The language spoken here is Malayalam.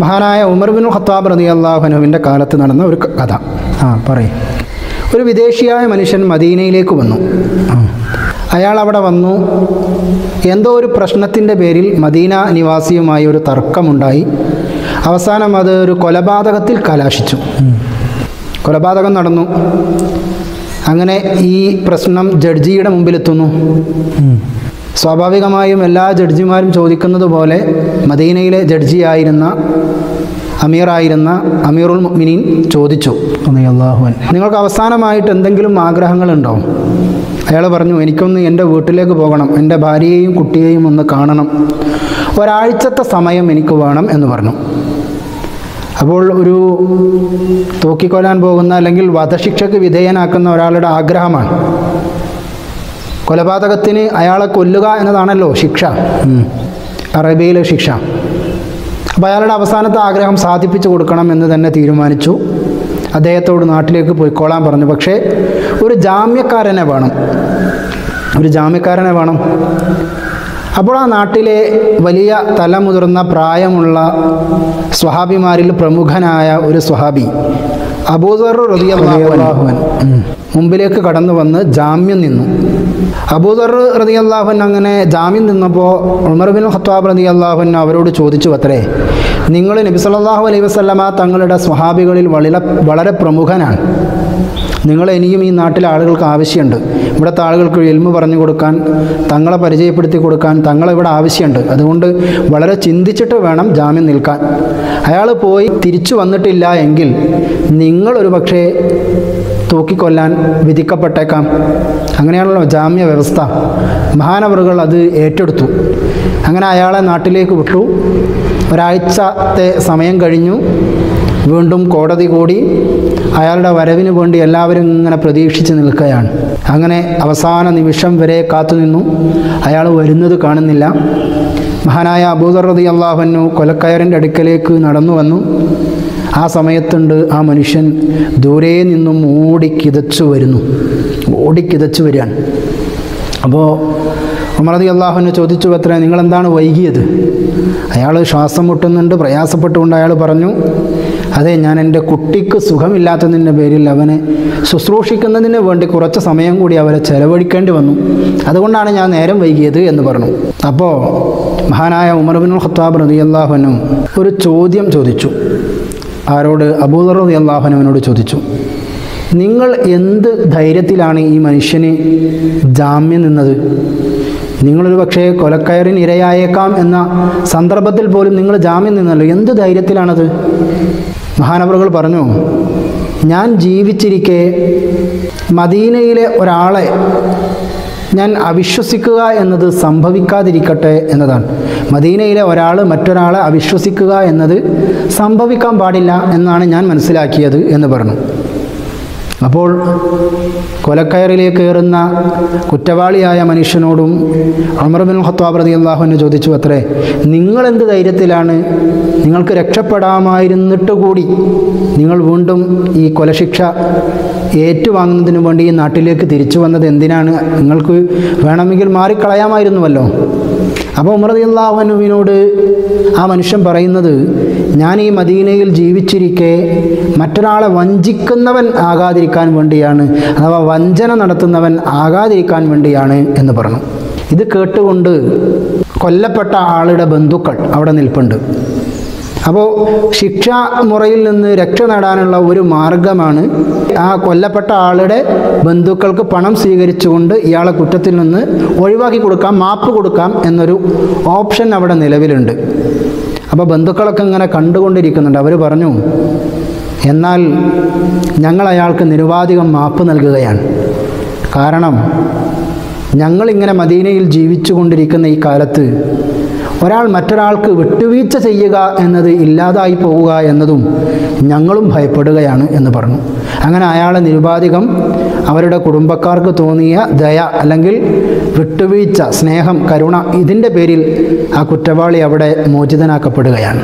മഹാനായ ഉമർ ബിൻ ഖത്താബ് റതി അള്ളാഹുനുവിന്റെ കാലത്ത് നടന്ന ഒരു കഥ. ആ പറയും. ഒരു വിദേശിയായ മനുഷ്യൻ മദീനയിലേക്ക് വന്നു. അയാൾ അവിടെ വന്നു. എന്തോ ഒരു പ്രശ്നത്തിന്റെ പേരിൽ മദീന നിവാസിയുമായി ഒരു തർക്കമുണ്ടായി. അവസാനം അത് ഒരു കൊലപാതകത്തിൽ കലാശിച്ചു. കൊലപാതകം നടന്നു. അങ്ങനെ ഈ പ്രശ്നം ജഡ്ജിയുടെ മുമ്പിലെത്തുന്നു. സ്വാഭാവികമായും എല്ലാ ജഡ്ജിമാരും ചോദിക്കുന്നത് പോലെ മദീനയിലെ ജഡ്ജിയായിരുന്ന അമീറായിരുന്ന അമീറുൽ മുഅ്മിനീൻ ചോദിച്ചു. അള്ളാഹുവൻ നിങ്ങൾക്ക് അവസാനമായിട്ട് എന്തെങ്കിലും ആഗ്രഹങ്ങളുണ്ടോ? അയാൾ പറഞ്ഞു എനിക്കൊന്ന് എന്റെ വീട്ടിലേക്ക് പോകണം എന്റെ ഭാര്യയെയും കുട്ടിയെയും ഒന്ന് കാണണം. ഒരാഴ്ചത്തെ സമയം എനിക്ക് വേണം എന്ന് പറഞ്ഞു. അപ്പോൾ ഒരു തൂക്കിക്കൊല്ലാൻ പോകുന്ന അല്ലെങ്കിൽ വധശിക്ഷയ്ക്ക് വിധേയനാക്കുന്ന ഒരാളുടെ ആഗ്രഹമാണ്. കൊലപാതകത്തിന് അയാളെ കൊല്ലുക എന്നതാണല്ലോ ശിക്ഷ. അറേബ്യയിലെ ശിക്ഷ. അപ്പോൾ അയാളുടെ അവസാനത്തെ ആഗ്രഹം സാധിപ്പിച്ചു കൊടുക്കണം എന്ന് തന്നെ തീരുമാനിച്ചു. അദ്ദേഹത്തോട് നാട്ടിലേക്ക് പോയിക്കോളാൻ പറഞ്ഞു. പക്ഷേ ഒരു ജാമ്യക്കാരനെ വേണം. ഒരു ജാമ്യക്കാരനെ വേണം. അപ്പോൾ ആ നാട്ടിലെ വലിയ തലമുതിർന്ന പ്രായമുള്ള സ്വഹാബിമാരിൽ പ്രമുഖനായ ഒരു സ്വഹാബി അബൂദർ റതിയല്ലാഹുവൻ മുമ്പിലേക്ക് കടന്നു വന്ന് ജാമ്യം നിന്നു. അബൂദർ റതി അള്ളാഹുൻ അങ്ങനെ ജാമ്യം നിന്നപ്പോൾ ഉമർ ബിൻ ഖത്താബ് റതി അള്ളാഹുൻ അവരോട് ചോദിച്ചു അത്രേ നിങ്ങൾ നബി സല്ലല്ലാഹു അലൈഹി വസല്ലമ തങ്ങളുടെ സ്വഹാബികളിൽ വളരെ വളരെ പ്രമുഖനാണ്. നിങ്ങൾ ഇനിയും ഈ നാട്ടിലെ ആളുകൾക്ക് ആവശ്യമുണ്ട്. ഇവിടുത്തെ ആളുകൾക്ക് എൽമ പറഞ്ഞു കൊടുക്കാൻ തങ്ങളെ പരിചയപ്പെടുത്തി കൊടുക്കാൻ തങ്ങളെ ഇവിടെ ആവശ്യമുണ്ട്. അതുകൊണ്ട് വളരെ ചിന്തിച്ചിട്ട് വേണം ജാമ്യം നിൽക്കാൻ. അയാൾ പോയി തിരിച്ചു വന്നിട്ടില്ല എങ്കിൽ നിങ്ങളൊരു പക്ഷേ തൂക്കിക്കൊല്ലാൻ വിധിക്കപ്പെട്ടേക്കാം. അങ്ങനെയാണല്ലോ ജാമ്യ വ്യവസ്ഥ. മഹാനവറുകൾ അത് ഏറ്റെടുത്തു. അങ്ങനെ അയാളെ നാട്ടിലേക്ക് വിട്ടു. ഒരാഴ്ചത്തെ സമയം കഴിഞ്ഞു. വീണ്ടും കോടതി കൂടി. അയാളുടെ വരവിന് വേണ്ടി എല്ലാവരും ഇങ്ങനെ പ്രതീക്ഷിച്ച് നിൽക്കുകയാണ്. അങ്ങനെ അവസാന നിമിഷം വരെ കാത്തുനിന്നു അയാൾ വരുന്നത് കാണുന്നില്ല. മഹാനായ അബൂദർ റതി അള്ളാഹുനു കൊലക്കയറിന്റെ അടുക്കലേക്ക് നടന്നു വന്നു. ആ സമയത്തുണ്ട് ആ മനുഷ്യൻ ദൂരെ നിന്നും ഓടിക്കിതച്ചു വരുന്നു. ഓടിക്കിതച്ചു വരികയാണ്. അപ്പോൾ ഉമറതി അള്ളാഹുവിനെ ചോദിച്ചു അത്ര നിങ്ങളെന്താണ് വൈകിയത്? അയാൾ ശ്വാസം മുട്ടുന്നുണ്ട് പ്രയാസപ്പെട്ടുകൊണ്ട് അയാൾ പറഞ്ഞു അതെ ഞാൻ എന്റെ കുട്ടിക്ക് സുഖമില്ലാത്തതിന്റെ പേരിൽ അവനെ ശുശ്രൂഷിക്കുന്നതിന് വേണ്ടി കുറച്ച് സമയം കൂടി അവരെ ചെലവഴിക്കേണ്ടി വന്നു. അതുകൊണ്ടാണ് ഞാൻ നേരം വൈകിയത് എന്ന് പറഞ്ഞു. അപ്പോൾ മഹാനായ ഉമർ ബിൻ ഖത്താബ് റതി അള്ളാഹുനും ഒരു ചോദ്യം ചോദിച്ചു. ആരോട്? അബൂദർ റതി അള്ളാഹുനുവിനോട് ചോദിച്ചു. നിങ്ങൾ എന്ത് ധൈര്യത്തിലാണ് ഈ മനുഷ്യന് ജാമ്യം നിന്നത്? നിങ്ങളൊരു പക്ഷേ കൊലക്കയറിന് ഇരയായേക്കാം എന്ന സന്ദർഭത്തിൽ പോലും നിങ്ങൾ ജാമ്യം നിന്നല്ലോ. എന്ത് ധൈര്യത്തിലാണത്? മഹാനവറുകൾ പറഞ്ഞു ഞാൻ ജീവിച്ചിരിക്കെ മദീനയിലെ ഒരാളെ ഞാൻ അവിശ്വസിക്കുക എന്നത് സംഭവിക്കാതിരിക്കട്ടെ എന്നതാണ്. മദീനയിലെ ഒരാൾ മറ്റൊരാളെ അവിശ്വസിക്കുക എന്നത് സംഭവിക്കാൻ പാടില്ല എന്നാണ് ഞാൻ മനസ്സിലാക്കിയത് എന്ന് പറഞ്ഞു. അപ്പോൾ കൊലക്കയറിലേക്ക് കയറുന്ന കുറ്റവാളിയായ മനുഷ്യനോടും അമർബിൻ ഹത്താബ് റതി അള്ളാഹുവിനെ ചോദിച്ചു അത്രേ നിങ്ങളെന്ത് ധൈര്യത്തിലാണ്? നിങ്ങൾക്ക് രക്ഷപ്പെടാമായിരുന്നിട്ട് കൂടി നിങ്ങൾ വീണ്ടും ഈ കൊലശിക്ഷ ഏറ്റുവാങ്ങുന്നതിന് വേണ്ടി ഈ നാട്ടിലേക്ക് തിരിച്ചു വന്നത് എന്തിനാണ്? നിങ്ങൾക്ക് വേണമെങ്കിൽ മാറിക്കളയാമായിരുന്നുവല്ലോ. അപ്പോൾ അള്ളാഹുവിനോട് ആ മനുഷ്യൻ പറയുന്നത് ഞാൻ ഈ മദീനയിൽ ജീവിച്ചിരിക്കെ മറ്റൊരാളെ വഞ്ചിക്കുന്നവൻ ആകാതിരിക്കാൻ വേണ്ടിയാണ് അഥവാ വഞ്ചന നടത്തുന്നവൻ ആകാതിരിക്കാൻ വേണ്ടിയാണ് എന്ന് പറഞ്ഞു. ഇത് കേട്ടുകൊണ്ട് കൊല്ലപ്പെട്ട ആളുടെ ബന്ധുക്കൾ അവിടെ നിൽപ്പുണ്ട്. അപ്പോൾ ശിക്ഷാ മുറയിൽ നിന്ന് രക്ഷ നേടാനുള്ള ഒരു മാർഗമാണ് ആ കൊല്ലപ്പെട്ട ആളുടെ ബന്ധുക്കൾക്ക് പണം സ്വീകരിച്ചുകൊണ്ട് ഇയാളെ കുറ്റത്തിൽ നിന്ന് ഒഴിവാക്കി കൊടുക്കാം മാപ്പ് കൊടുക്കാം എന്നൊരു ഓപ്ഷൻ അവിടെ നിലവിലുണ്ട്. അപ്പോൾ ബന്ധുക്കളൊക്കെ ഇങ്ങനെ കണ്ടുകൊണ്ടിരിക്കുന്നുണ്ട്. അവർ പറഞ്ഞു എന്നാൽ ഞങ്ങൾ അയാൾക്ക് നിരുപാധികം മാപ്പ് നൽകുകയാണ്. കാരണം ഞങ്ങളിങ്ങനെ മദീനയിൽ ജീവിച്ചു കൊണ്ടിരിക്കുന്ന ഈ കാലത്ത് ഒരാൾ മറ്റൊരാൾക്ക് വിട്ടുവീഴ്ച ചെയ്യുക എന്നത് ഇല്ലാതായി പോവുക എന്നതും ഞങ്ങളും ഭയപ്പെടുകയാണ് എന്ന് പറഞ്ഞു. അങ്ങനെ അയാളെ നിരുപാധികം അവരുടെ കുടുംബക്കാർക്ക് തോന്നിയ ദയ അല്ലെങ്കിൽ വിട്ടുവീഴ്ച സ്നേഹം കരുണ ഇതിന്റെ പേരിൽ ആ കുറ്റവാളി അവിടെ മോചിതനാക്കപ്പെടുകയാണ്.